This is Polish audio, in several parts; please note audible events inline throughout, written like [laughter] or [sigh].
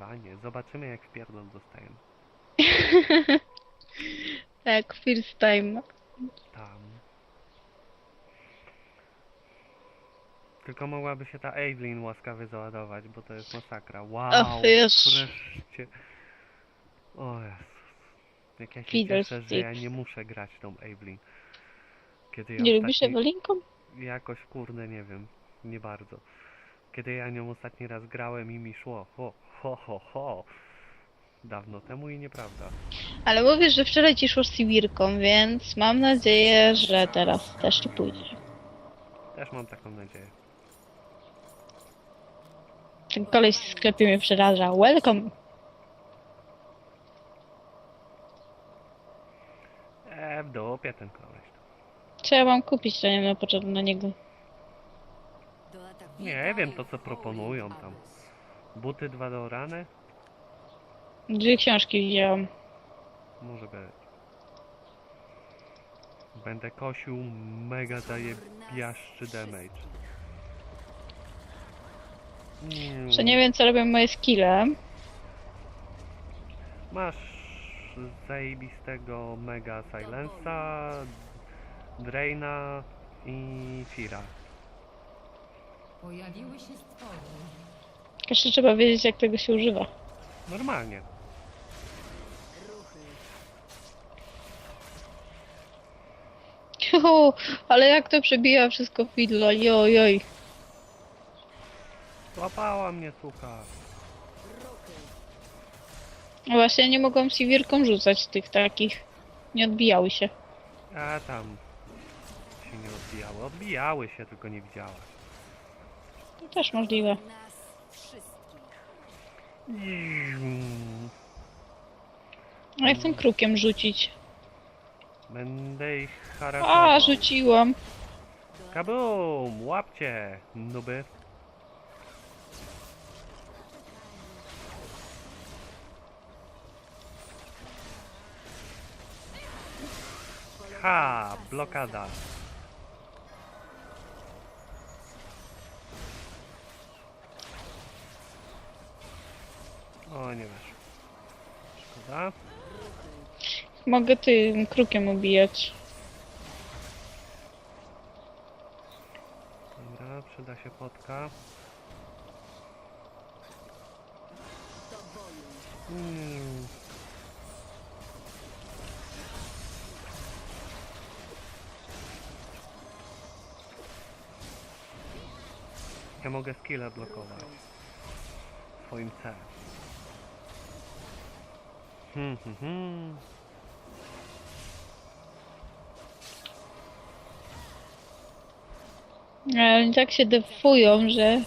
nagrywanie. Zobaczymy jak w pierdol dostajemy. [laughs] Tak, first time. Tam. Tylko mogłaby się ta Evelyn łaskawie załadować, bo to jest masakra. Wow, wiesz. wreszcie. O Jezus. Jak ja się cieszę, że ja nie muszę grać tą Evelyn. Kiedy ja Nie lubisz Ewelinką? Jakoś kurde, nie wiem. Nie bardzo. Kiedy ja nią ostatni raz grałem i mi szło. Ho, ho, ho. Dawno temu i nieprawda. Ale mówisz, że wczoraj ci szło z Sibirką, więc mam nadzieję, że teraz też ci pójdzie. Też mam taką nadzieję. Ten koleś w sklepie mnie przeraża. Welcome! E, w dupie ten koleś. Ja mam kupić, to nie wiem, potrzebne na niego. Nie wiem to co proponują tam. Buty dwa do rany? Dwie książki widziałam. Może być. Będę kosił mega zajebiaszczy damage. Mm, Że nie wiem, co robią moje skille. Masz zajebistego mega silensa, draina i fira. Pojawiły się stwory. Jeszcze trzeba wiedzieć, jak tego się używa. Normalnie. Jo, ale jak to przebija wszystko fidla, joj, Złapała mnie suka. No Właśnie nie mogłam Sibirką rzucać tych takich. Nie odbijały się. A tam się nie odbijały. Odbijały się, tylko nie widziałaś. To też możliwe. Mm, A ja chcę krukiem rzucić. Będę ich A, haraszował. rzuciłam. Kabum! Łapcie, nuby. Ha! Blokada. O, nie wiesz. Szkoda. Mogę tym krukiem ubijać. Dobra, przyda się potka. Hmm. Ja mogę skilla blokować. Swoim C. Hmm. Ale oni tak się defują, że...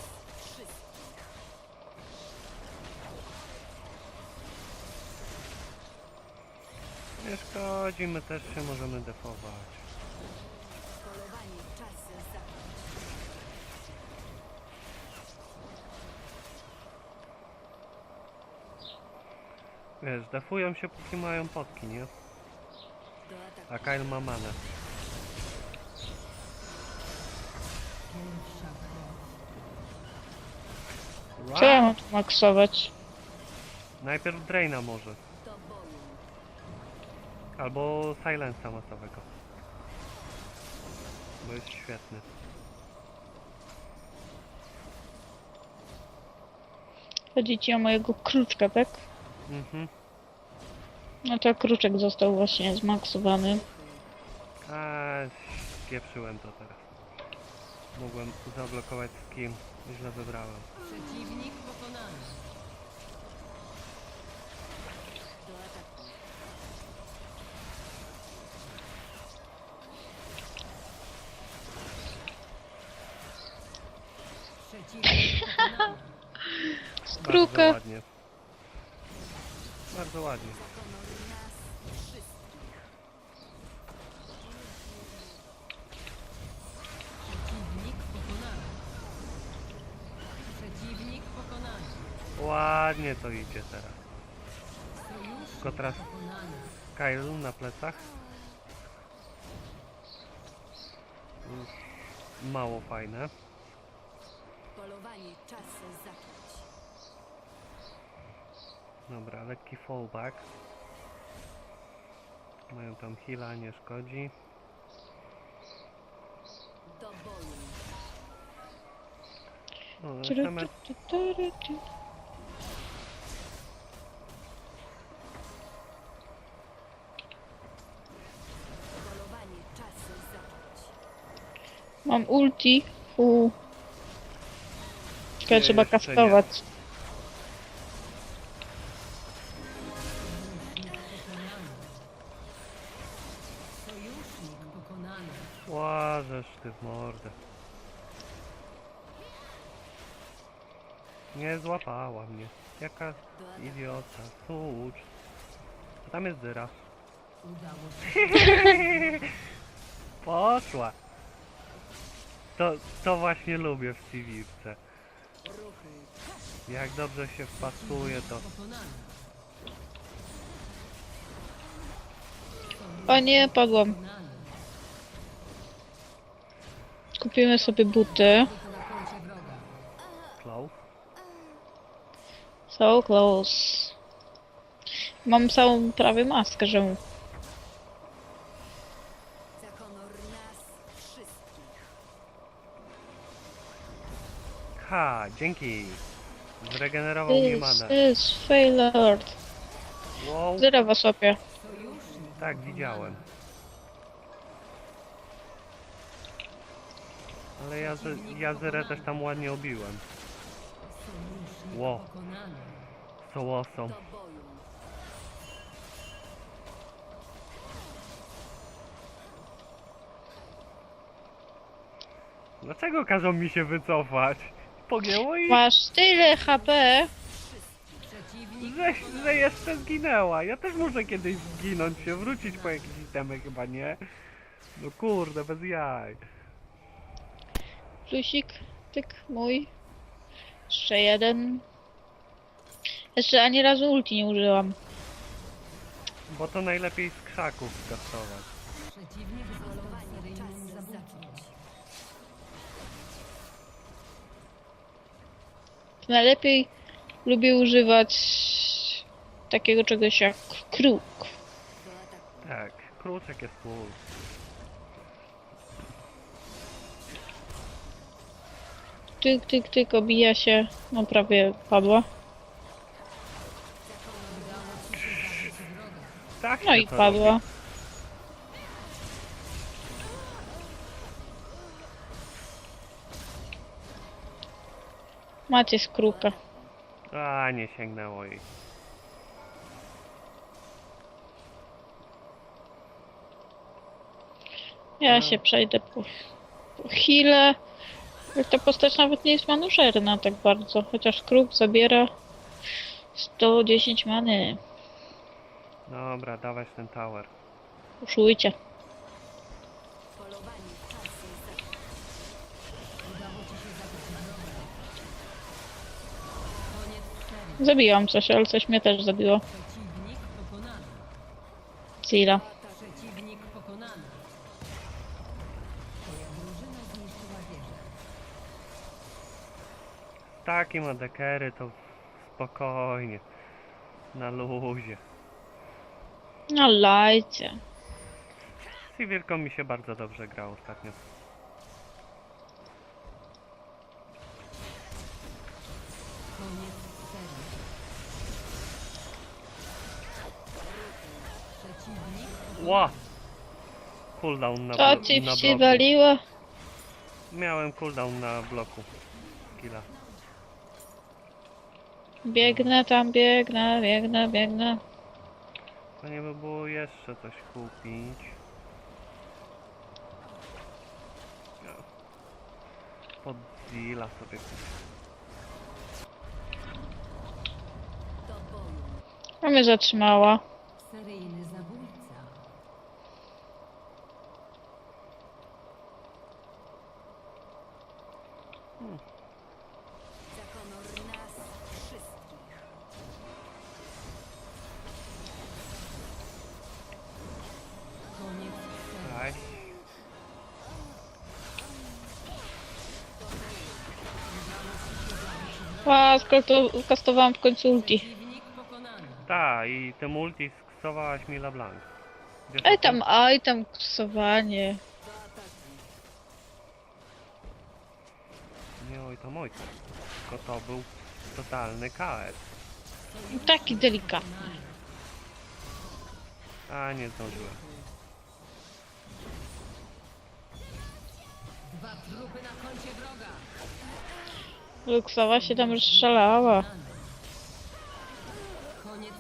Nie szkodzi, my też się możemy defować. Wiesz, defują się póki mają potki, nie? A Kyle ma manę. Krew. Co ja mam tu maksować? Najpierw Draina może. Albo Silensa masowego. Bo jest świetny. Chodzi ci o mojego kruczka, tak? Mhm. No to kruczek został właśnie zmaksowany. A pieprzyłem to teraz. Mogłem zablokować skin. Źle wybrałem. Przeciwnik pokonany. Przeciwnik pokonany. Z Bardzo ładnie. Bardzo ładnie. Ładnie to idzie teraz. Tylko teraz. Kyle na plecach. Już Mało fajne. Polowanie czas zacząć. Dobra, lekki fallback. Mają tam heala, nie szkodzi. Do boju. No, Mam ulti. U. Tylko Nie, trzeba jeszcze nie. kastować. Łażesz ty w mordę. Nie złapała mnie. Jaka idiota. Słucz. A Tam jest dyra. Udało się. [laughs] Poszła. To, to właśnie lubię w Civilce. Jak dobrze się wpasuje to. O nie, padłam. Kupimy sobie buty. Close. So close. Mam całą prawie maskę, że dzięki. Zregenerował mi This manę. is failed. Wow. Sojusznik Tak, widziałem. Ale ja, ja zerę też tam ładnie obiłem. Sojusznik Ło. pokonany. So awesome. Do boju. Dlaczego każą mi się wycofać? Pogięło i Masz tyle HP. Że, że jeszcze zginęła. Ja też muszę kiedyś zginąć się, wrócić po jakieś itemy chyba, nie? No kurde, bez jaj. Plusik. Tyk, mój. Jeszcze jeden. Jeszcze ani razu ulti nie użyłam. Bo to najlepiej z krzaków skasować. Przeciwnik Najlepiej lubię używać takiego czegoś jak kruk. Tak, kruczek jest cool. Tyk, tyk, tyk, obija się. No prawie padła. Tak No i to padła. Macie skruka. A, nie sięgnęło jej. Ja No. się przejdę po, po chwilę. Ta postać nawet nie jest manuszerna tak bardzo, chociaż kruk zabiera 110 many. Dobra, dawać ten tower. Uszujcie. Zabiłam coś, ale coś mnie też zabiło. Przeciwnik pokonany. Zira. Przeciwnik pokonany. Twoja drużyna zniszczyła wieżę. Takie ma dekery, to spokojnie. Na luzie. No lajcie. Z mi się bardzo dobrze grał ostatnio. Koniec serii. Przeciwnik Ła! Cooldown na, To blo- ci na bloku. przywaliło? Miałem cooldown na bloku. Killa. Biegnę tam, biegnę, biegnę, biegnę. Fajnie by było jeszcze coś kupić. No. Pod Zilla sobie kupię. do boju. A mnie zatrzymała. Seryjny A, skoro kastowałam w końcu ulti. Przeciwnik pokonany. Ta, i tym multi sksowałaś mi LeBlanc. Wiesz tym? tam, aj tam, ataku. Nie oj tam ojca. Tylko to był totalny KS. Taki delikatny. A, nie zdążyłem. Dwa trupy na koncie wroga. Luksowa się tam rozszalała. Koniec.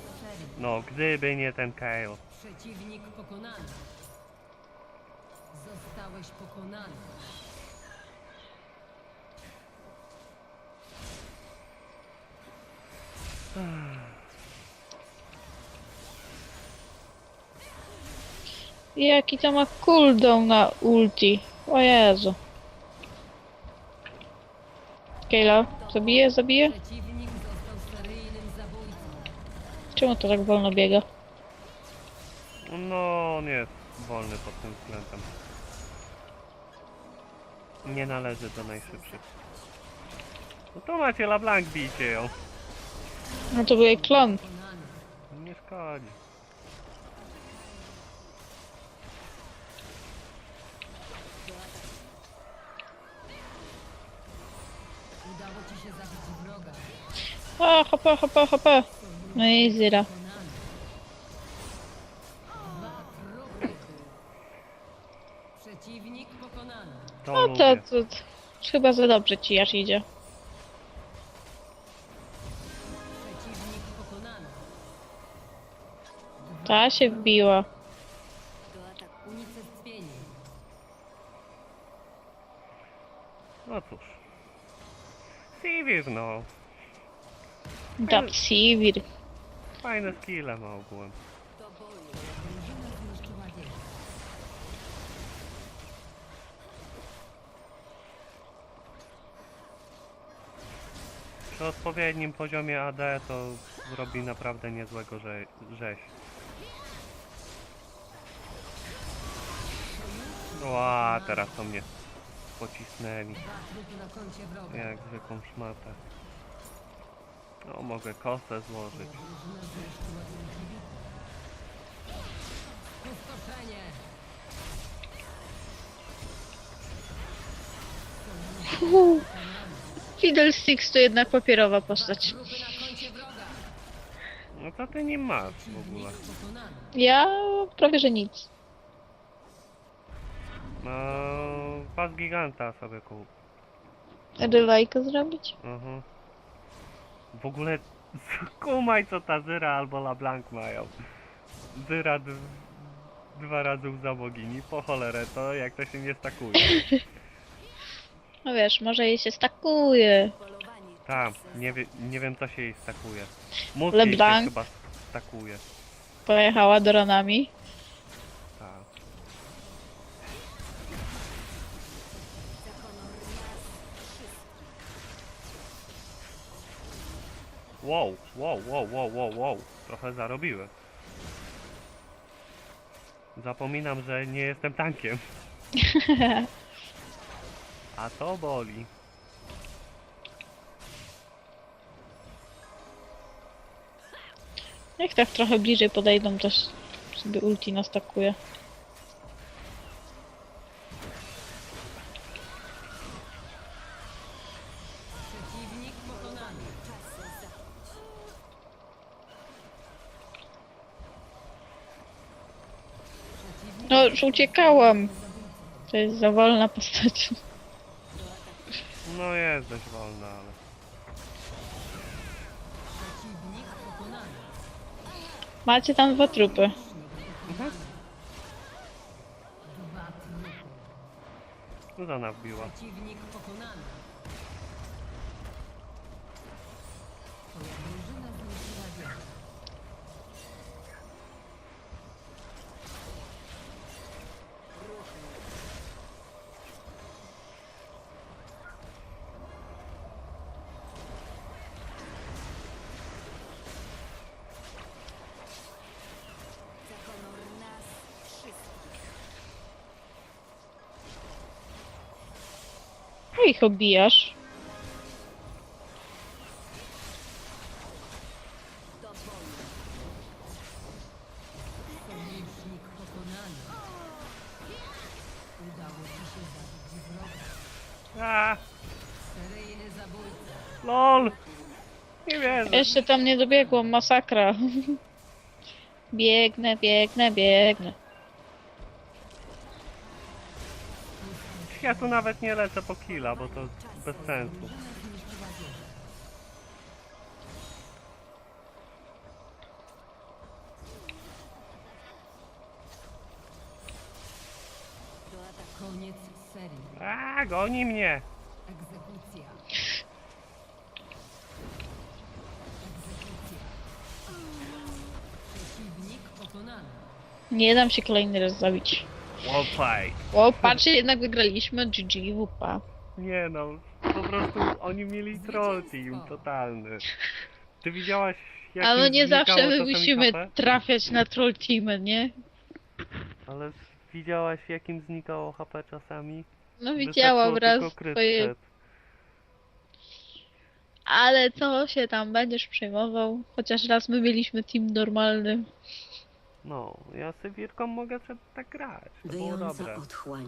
No, gdyby nie ten KO. Przeciwnik pokonany. Zostałeś pokonany. Jaki to ma cooldown na ulti. O Jezu. Kayla, zabije, zabije? Czemu to tak wolno biega? No, on jest wolny pod tym względem. Nie należy do najszybszych. No to macie LeBlanc, bijcie ją. No to był jej klon. Nie szkodzi. A, HP, HP, HP. No i zira. Przeciwnik pokonany. To No to, lubię. to, to chyba za dobrze ci aż idzie. Przeciwnik pokonany. Ta się wbiła. Unicestwienie. No cóż. Sivir, no. Dat Sivir. Fajne skille ma ogółem. Zniszczyła wieżę. Przy odpowiednim poziomie AD to robi naprawdę niezłego rze rzeź. Ła, teraz to mnie pocisnęli. Jak zwykłą szmatę. No, mogę kosę złożyć. Pustoszenie. Fiddlesticks to jednak papierowa postać. Trupy na koncie wroga. No co ty nie masz w ogóle? Pokonany. Ja prawie że nic. No, pas giganta sobie kup. Relajkę zrobić? Mhm. W ogóle [laughs] kumaj co ta Zyra albo LeBlanc mają. Zyra dwa razy łza bogini, po cholerę to jak to się nie stakuje. [laughs] No wiesz, może jej się stakuje. Tam, nie, wie, nie wiem co się jej stakuje. Mózg jej się LeBlanc? chyba stakuje. Pojechała do Wow, wow, wow, wow, wow, wow. Trochę zarobiłem. Zapominam, że nie jestem tankiem. [laughs] A to boli. Jak tak trochę bliżej podejdą, też sobie ulti nastakuje. Już uciekałam. To jest za wolna postać. No jest dość wolna, ale... Przeciwnik pokonany. Macie tam dwa trupy. Trupy. Zuzana wbiła. Przeciwnik pokonany. ich obijasz? LOL! Nie wierzę. Jeszcze tam nie dobiegłam, masakra. [laughs] biegnę, biegnę, biegnę. Ja tu nawet nie lecę po killa, bo to bez sensu. A, goni mnie! Nie dam się kolejny raz zabić. Łopaj! O, patrzcie, jednak wygraliśmy. GG, wupa. Nie no, po prostu oni mieli troll team totalny. Ty widziałaś jak Ale im nie znikało zawsze my czasami musimy HP? trafiać na troll teamy, nie? Ale widziałaś jakim znikało HP czasami? No widziałam Wystarczyło raz tylko kryt twoje... Ale co się tam będziesz przejmował? Chociaż raz my mieliśmy team normalny. No, ja z Sywirką mogę sobie tak grać. To było Wyjąca dobre. otchłań.